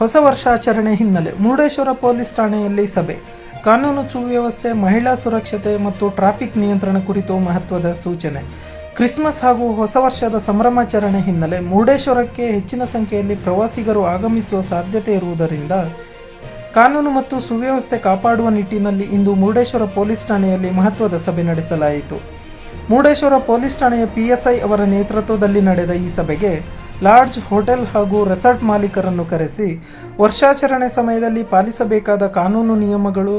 ಹೊಸ ವರ್ಷಾಚರಣೆ ಹಿನ್ನೆಲೆ ಮುರುಡೇಶ್ವರ ಪೊಲೀಸ್ ಠಾಣೆಯಲ್ಲಿ ಸಭೆ. ಕಾನೂನು ಸುವ್ಯವಸ್ಥೆ, ಮಹಿಳಾ ಸುರಕ್ಷತೆ ಮತ್ತು ಟ್ರಾಫಿಕ್ ನಿಯಂತ್ರಣ ಕುರಿತು ಮಹತ್ವದ ಸೂಚನೆ. ಕ್ರಿಸ್ಮಸ್ ಹಾಗೂ ಹೊಸ ವರ್ಷದ ಸಂಭ್ರಮಾಚರಣೆ ಹಿನ್ನೆಲೆ ಮುರುಡೇಶ್ವರಕ್ಕೆ ಹೆಚ್ಚಿನ ಸಂಖ್ಯೆಯಲ್ಲಿ ಪ್ರವಾಸಿಗರು ಆಗಮಿಸುವ ಸಾಧ್ಯತೆ ಇರುವುದರಿಂದ ಕಾನೂನು ಮತ್ತು ಸುವ್ಯವಸ್ಥೆ ಕಾಪಾಡುವ ನಿಟ್ಟಿನಲ್ಲಿ ಇಂದು ಮುರುಡೇಶ್ವರ ಪೊಲೀಸ್ ಠಾಣೆಯಲ್ಲಿ ಮಹತ್ವದ ಸಭೆ ನಡೆಸಲಾಯಿತು. ಮುರುಡೇಶ್ವರ ಪೊಲೀಸ್ ಠಾಣೆಯ ಪಿಎಸ್ಐ ಅವರ ನೇತೃತ್ವದಲ್ಲಿ ನಡೆದ ಈ ಸಭೆಗೆ ಲಾಡ್ಜ್, ಹೋಟೆಲ್ ಹಾಗೂ ರೆಸಾರ್ಟ್ ಮಾಲೀಕರನ್ನು ಕರೆಸಿ ವರ್ಷಾಚರಣೆ ಸಮಯದಲ್ಲಿ ಪಾಲಿಸಬೇಕಾದ ಕಾನೂನು ನಿಯಮಗಳು,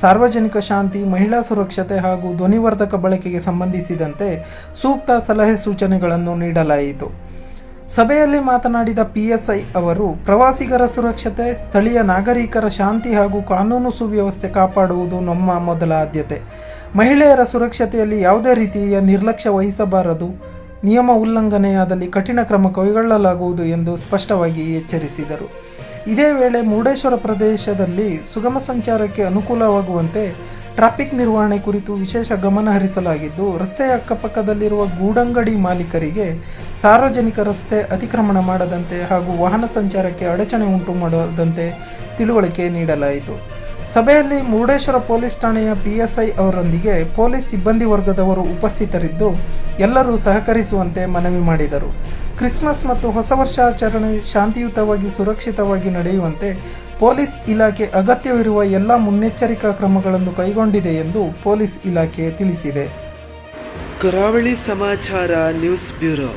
ಸಾರ್ವಜನಿಕ ಶಾಂತಿ, ಮಹಿಳಾ ಸುರಕ್ಷತೆ ಹಾಗೂ ಧ್ವನಿವರ್ಧಕ ಬಳಕೆಗೆ ಸಂಬಂಧಿಸಿದಂತೆ ಸೂಕ್ತ ಸಲಹೆ ಸೂಚನೆಗಳನ್ನು ನೀಡಲಾಯಿತು. ಸಭೆಯಲ್ಲಿ ಮಾತನಾಡಿದ ಪಿಎಸ್ಐ ಅವರು, ಪ್ರವಾಸಿಗರ ಸುರಕ್ಷತೆ, ಸ್ಥಳೀಯ ನಾಗರಿಕರ ಶಾಂತಿ ಹಾಗೂ ಕಾನೂನು ಸುವ್ಯವಸ್ಥೆ ಕಾಪಾಡುವುದು ನಮ್ಮ ಮೊದಲ ಆದ್ಯತೆ. ಮಹಿಳೆಯರ ಸುರಕ್ಷತೆಯಲ್ಲಿ ಯಾವುದೇ ರೀತಿಯ ನಿರ್ಲಕ್ಷ್ಯ ವಹಿಸಬಾರದು. ನಿಯಮ ಉಲ್ಲಂಘನೆಯಾದಲ್ಲಿ ಕಠಿಣ ಕ್ರಮ ಕೈಗೊಳ್ಳಲಾಗುವುದು ಎಂದು ಸ್ಪಷ್ಟವಾಗಿ ಎಚ್ಚರಿಸಿದರು. ಇದೇ ವೇಳೆ ಮುರುಡೇಶ್ವರ ಪ್ರದೇಶದಲ್ಲಿ ಸುಗಮ ಸಂಚಾರಕ್ಕೆ ಅನುಕೂಲವಾಗುವಂತೆ ಟ್ರಾಫಿಕ್ ನಿರ್ವಹಣೆ ಕುರಿತು ವಿಶೇಷ ಗಮನ ಹರಿಸಲಾಗಿದ್ದು, ರಸ್ತೆಯ ಅಕ್ಕಪಕ್ಕದಲ್ಲಿರುವ ಗೂಡಂಗಡಿ ಮಾಲೀಕರಿಗೆ ಸಾರ್ವಜನಿಕ ರಸ್ತೆ ಅತಿಕ್ರಮಣ ಮಾಡದಂತೆ ಹಾಗೂ ವಾಹನ ಸಂಚಾರಕ್ಕೆ ಅಡಚಣೆ ಉಂಟು ಮಾಡದಂತೆ ತಿಳುವಳಿಕೆ ನೀಡಲಾಯಿತು. ಸಭೆಯಲ್ಲಿ ಮುರುಡೇಶ್ವರ ಪೊಲೀಸ್ ಠಾಣೆಯ ಪಿಎಸ್ಐ ಅವರೊಂದಿಗೆ ಪೊಲೀಸ್ ಸಿಬ್ಬಂದಿ ವರ್ಗದವರು ಉಪಸ್ಥಿತರಿದ್ದು, ಎಲ್ಲರೂ ಸಹಕರಿಸುವಂತೆ ಮನವಿ ಮಾಡಿದರು. ಕ್ರಿಸ್ಮಸ್ ಮತ್ತು ಹೊಸ ವರ್ಷಾಚರಣೆ ಶಾಂತಿಯುತವಾಗಿ ಸುರಕ್ಷಿತವಾಗಿ ನಡೆಯುವಂತೆ ಪೊಲೀಸ್ ಇಲಾಖೆ ಅಗತ್ಯವಿರುವ ಎಲ್ಲ ಮುನ್ನೆಚ್ಚರಿಕಾ ಕ್ರಮಗಳನ್ನು ಕೈಗೊಂಡಿದೆ ಎಂದು ಪೊಲೀಸ್ ಇಲಾಖೆ ತಿಳಿಸಿದೆ. ಕರಾವಳಿ ಸಮಾಚಾರ ನ್ಯೂಸ್ ಬ್ಯೂರೋ.